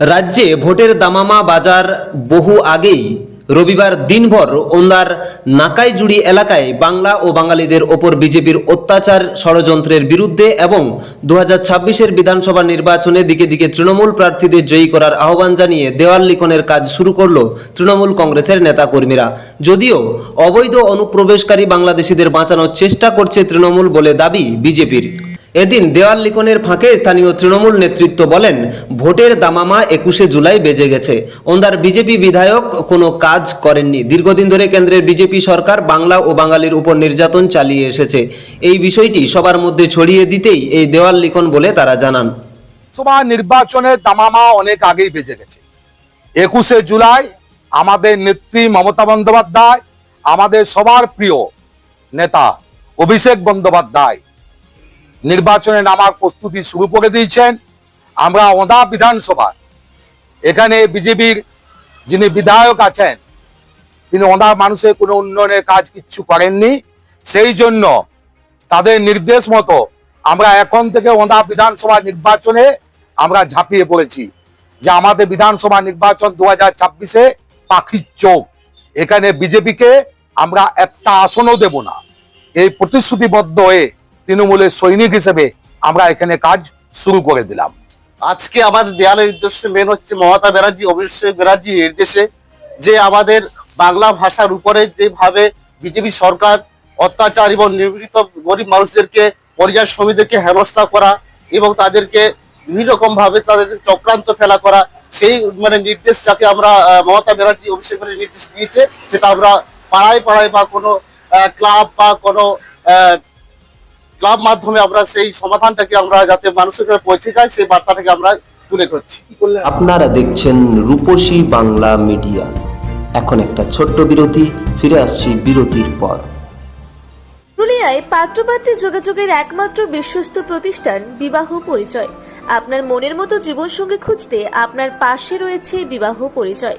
রাজ্যে ভোটের দামামা বাজার বহু আগেই রবিবার দিনভর ওন্দার নাকাইজুড়ি এলাকায় বাংলা ও বাঙালিদের ওপর বিজেপির অত্যাচার ষড়যন্ত্রের বিরুদ্ধে এবং দু হাজার বিধানসভা নির্বাচনে দিকে দিকে তৃণমূল প্রার্থীদের জয়ী করার আহ্বান জানিয়ে দেওয়াল লিখনের কাজ শুরু করল তৃণমূল কংগ্রেসের নেতাকর্মীরা। যদিও অবৈধ অনুপ্রবেশকারী বাংলাদেশিদের বাঁচানোর চেষ্টা করছে তৃণমূল বলে দাবি বিজেপির। এদিন দেওয়াল লিখনের ফাঁকে স্থানীয় তৃণমূল নেতৃত্ব বলেন, ভোটের দামামা একুশে জুলাই বেজে গেছে। ওন্দার বিজেপি বিধায়ক কোনো কাজ করেননি। দীর্ঘদিন ধরে কেন্দ্রের বিজেপি সরকার বাংলা ও বাঙালির উপর নির্যাতন চালিয়ে এসেছে। এই বিষয়টি সবার মধ্যে ছড়িয়ে দিতেই এই দেওয়াল লিখন বলে তারা জানান। লোকসভা নির্বাচনের দামামা অনেক আগেই বেজে গেছে। একুশে জুলাই আমাদের নেত্রী মমতা বন্দ্যোপাধ্যায়, আমাদের সবার প্রিয় নেতা অভিষেক বন্দ্যোপাধ্যায় নির্বাচনে নামার প্রস্তুতি শুরু করে দিয়েছেন। আমরা ওদা বিধানসভা এখানে বিজেপির যিনি বিধায়ক আছেন, তিনি ওনার মানুষের কোনো উন্নয়নের কাজ কিচ্ছু করেননি। সেই জন্য তাদের নির্দেশ মতো আমরা এখন থেকে ওদা বিধানসভা নির্বাচনে আমরা ঝাঁপিয়ে পড়েছি যে আমাদের বিধানসভা নির্বাচন দু হাজার ছাব্বিশে পাখির চোখ। এখানে বিজেপিকে আমরা একটা আসনও দেব না। এই প্রতিশ্রুতিবদ্ধ হয়ে তৃণমূলের সৈনিক হিসেবে আমরা এখানে কাজ শুরু করে দিলাম। আজকে আমাদের দেয়ালের উদ্দেশ্যে মেন হচ্ছে মমতা ব্যানার্জি, অভিষেক ব্যানার্জি নির্দেশে যে আমাদের বাংলা ভাষার উপরে যেভাবে বিজেপি সরকার অত্যাচার এবং নিপীড়িত গরিব মানুষদেরকে, পরিযায় শ্রমিকদেরকে হেনস্থা করা এবং তাদেরকে বিভিন্ন রকম ভাবে তাদের চক্রান্ত ফেলা করা, সেই মানে নির্দেশ যাকে আমরা মমতা ব্যানার্জি, অভিষেক ব্যানার্জি নির্দেশ দিয়েছে। সেটা আমরা পাড়ায় পাড়ায় বা কোনো ক্লাব বা কোনো ক্লাব মাধ্যমে আমরা সেই সমাধানটাকে আমরা যাতে মানুষের কাছে পৌঁছে যায় সেই বার্তাটাকে আমরা তুলে ধরছি। আপনারা দেখছেন রূপসী বাংলা মিডিয়া। এখন একটা ছোট্ট বিরতি ফিরে আসছি বিরতির পর। পুরুলিয়ায় পাত্রপাত্রে যোগাযোগের একমাত্র বিশ্বস্ত প্রতিষ্ঠান বিবাহ পরিচয়। আপনার মনের মতো জীবনসঙ্গী খুঁজতে আপনার পাশে রয়েছে বিবাহ পরিচয়।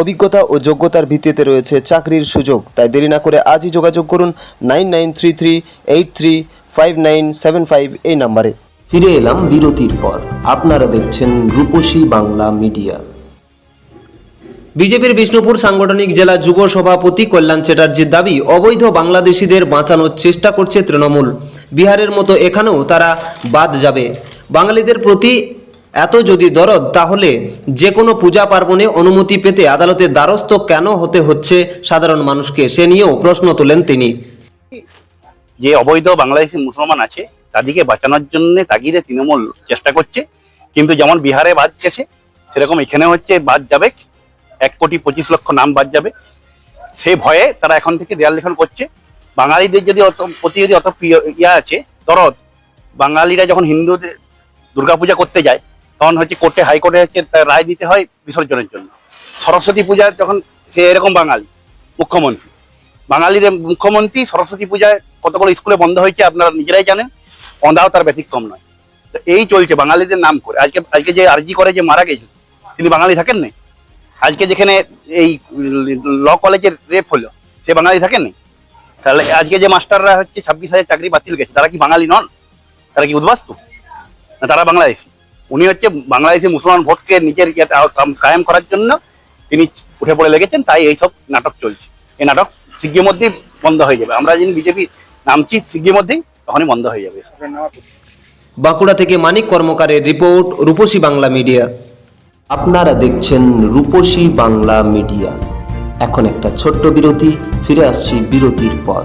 অভিজ্ঞতা ও যোগ্যতার ভিত্তিতে রয়েছে চাকরির সুযোগ। তাই দেরি না করে আজই যোগাযোগ করুন nine nine three three eight three five nine seven five এই নাম্বারে। ফিরে এলাম বিরতির পর। আপনারা দেখছেন রূপসী বাংলা মিডিয়া। বিজেপির বিষ্ণুপুর সাংগঠনিক জেলা যুব সভাপতি কল্যাণ চ্যাটার্জির দাবি অবৈধ বাংলাদেশিদের বাঁচানোর চেষ্টা করছে তৃণমূল। বিহারের মতো এখানেও তারা বাদ যাবে। বাঙালিদের প্রতি এত যদি দরদ, তাহলে যে কোনো পূজা পার্বণে অনুমতি পেতে আদালতের দ্বারস্থ কেন হতে হচ্ছে? সাধারণ মানুষকে সে নিয়েও প্রশ্ন তোলেন তিনি। যে অবৈধ বাংলাদেশি মুসলমান আছে, তাদেরকে বাঁচানোর জন্য তাগিদে তৃণমূল চেষ্টা করছে, কিন্তু যেমন বিহারে বাদ গেছে, সেরকম এখানে হচ্ছে বাদ যাবে, এক কোটি পঁচিশ লক্ষ নাম বাদ যাবে। সেই ভয়ে তারা এখন থেকে দেয়াল লেখন করছে। বাঙালিদের যদি অত, প্রতি যদি অত প্রিয় ইয়া আছে, দরদ, বাঙালিরা যখন হিন্দুদের দুর্গাপূজা করতে যায় তখন হচ্ছে কোর্টে হাইকোর্টে হচ্ছে রায় দিতে হয় বিসর্জনের জন্য। সরস্বতী পূজা যখন সে এরকম বাঙালি, মুখ্যমন্ত্রী। বাঙালিদের মুখ্যমন্ত্রী সরস্বতী পূজায় কতগুলো স্কুলে বন্ধ হয়েছে আপনারা নিজেরাই জানেন অন্ধাও তার ব্যতিক্রম নয়। তো এই চলছে বাঙালিদের নাম করে। আজকে আজকে যে আরজি করে যে মারা গেছে, তিনি বাঙালি থাকেন না? আজকে যেখানে এই ল কলেজের রেপ হলো, সে বাঙালি থাকেন না? তাহলে আজকে যে মাস্টাররা হচ্ছে ছাব্বিশ হাজার চাকরি বাতিল গেছে তারা কি বাঙালি নন? তারা কি উদ্বাস্তু? না, তারা বাংলাদেশি। উনি হচ্ছে বাংলাদেশি মুসলমান ভোটকে নিজের ইয়েতে কায়েম করার জন্য তিনি উঠে পড়ে লেগেছেন, তাই এইসব নাটক চলছে। এই নাটক শিগগির মধ্যেই বন্ধ হয়ে যাবে। আমরা যিনি বিজেপি নামছি শিগগির মধ্যেই তখনই বন্ধ হয়ে যাবে। বাঁকুড়া থেকে মানিক কর্মকারের রিপোর্ট, রূপসী বাংলা মিডিয়া। আপনারা দেখছেন রূপসী বাংলা মিডিয়া। এখন একটা ছোট্ট বিরতি, ফিরে আসছি বিরতির পর।